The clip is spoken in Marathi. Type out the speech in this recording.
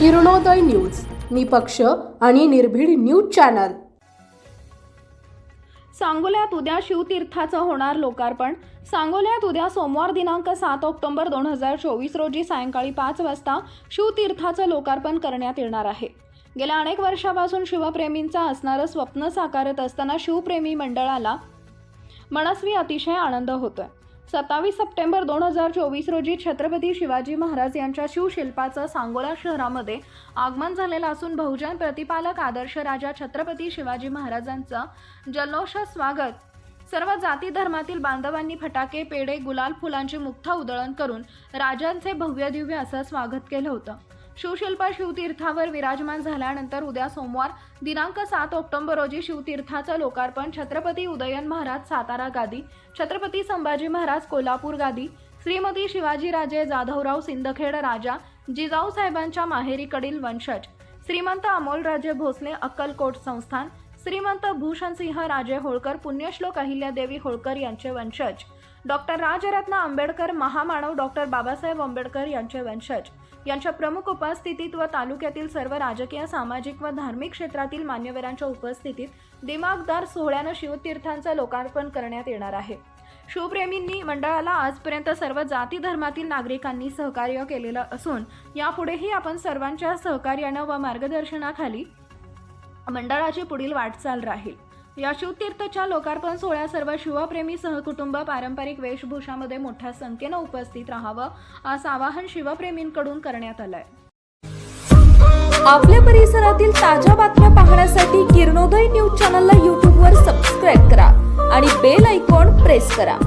किरणोदय न्यूज निपक्ष आणि निर्भीड न्यूज चॅनल. सांगोल्यात उद्या शिवतीर्थाचं होणार लोकार्पण. सांगोल्यात उद्या सोमवार दिनांक सात ऑक्टोबर दोन हजार चोवीस रोजी सायंकाळी पाच वाजता शिवतीर्थाचं लोकार्पण करण्यात येणार आहे. गेल्या अनेक वर्षापासून शिवप्रेमींचा असणारं स्वप्न साकारत असताना शिवप्रेमी मंडळाला मनस्वी अतिशय आनंद होतोय. सत्तावीस सप्टेंबर दोन हजार चोवीस रोजी छत्रपती शिवाजी महाराज यांच्या शिवशिल्पाचं सांगोला शहरामध्ये आगमन झालेलं असून बहुजन प्रतिपालक आदर्श राजा छत्रपती शिवाजी महाराजांचं जल्लोष स्वागत. सर्व जाती धर्मातील बांधवांनी फटाके पेढे गुलाल फुलांची मुक्ता उधळण करून राजांचे भव्य दिव्य असं स्वागत केलं होतं. शिवशिल्प शिवतीर्थावर विराजमान झाल्यानंतर उद्या सोमवार दिनांक सात ऑक्टोबर रोजी शिवतीर्थाचं लोकार्पण छत्रपती उदयन महाराज सातारा गादी छत्रपती संभाजी महाराज कोल्हापूर गादी श्रीमती शिवाजीराजे जाधवराव सिंदखेड राजा जिजाऊ साहेबांच्या माहेरीकडील वंशज श्रीमंत अमोलराजे भोसले अक्कलकोट संस्थान श्रीमंत भूषणसिंह राजे होळकर पुण्यश्लोक अहिल्यादेवी होळकर यांचे वंशज. डॉक्टर राजरत्न आंबेडकर महामानव डॉक्टर बाबासाहेब आंबेडकर यांचे वंशज. यांच्या प्रमुख उपस्थितीत व तालुक्यातील सर्व राजकीय सामाजिक व धार्मिक क्षेत्रातील मान्यवरांच्या उपस्थितीत दिमागदार सोहळ्यानं शिवतीर्थांचं लोकार्पण करण्यात येणार आहे. शिवप्रेमींनी मंडळाला आजपर्यंत सर्व जाती धर्मातील नागरिकांनी सहकार्य केलेलं असून यापुढेही आपण सर्वांच्या सहकार्यानं व मार्गदर्शनाखाली मंडळाची पुढील वाटचाल राहील. या शिवतीर्थच्या लोकार्पण सोहळ्यात सर्व शिवप्रेमी सहकुटुंब पारंपरिक वेशभूषामध्ये मोठ्या संख्येनं उपस्थित राहावं असं आवाहन शिवप्रेमींकडून करण्यात आलंय. आपल्या परिसरातील ताज्या बातम्या पाहण्यासाठी किरणोदय न्यूज चॅनलला यूट्यूबवर सबस्क्राईब करा आणि बेल ऐकॉन प्रेस करा.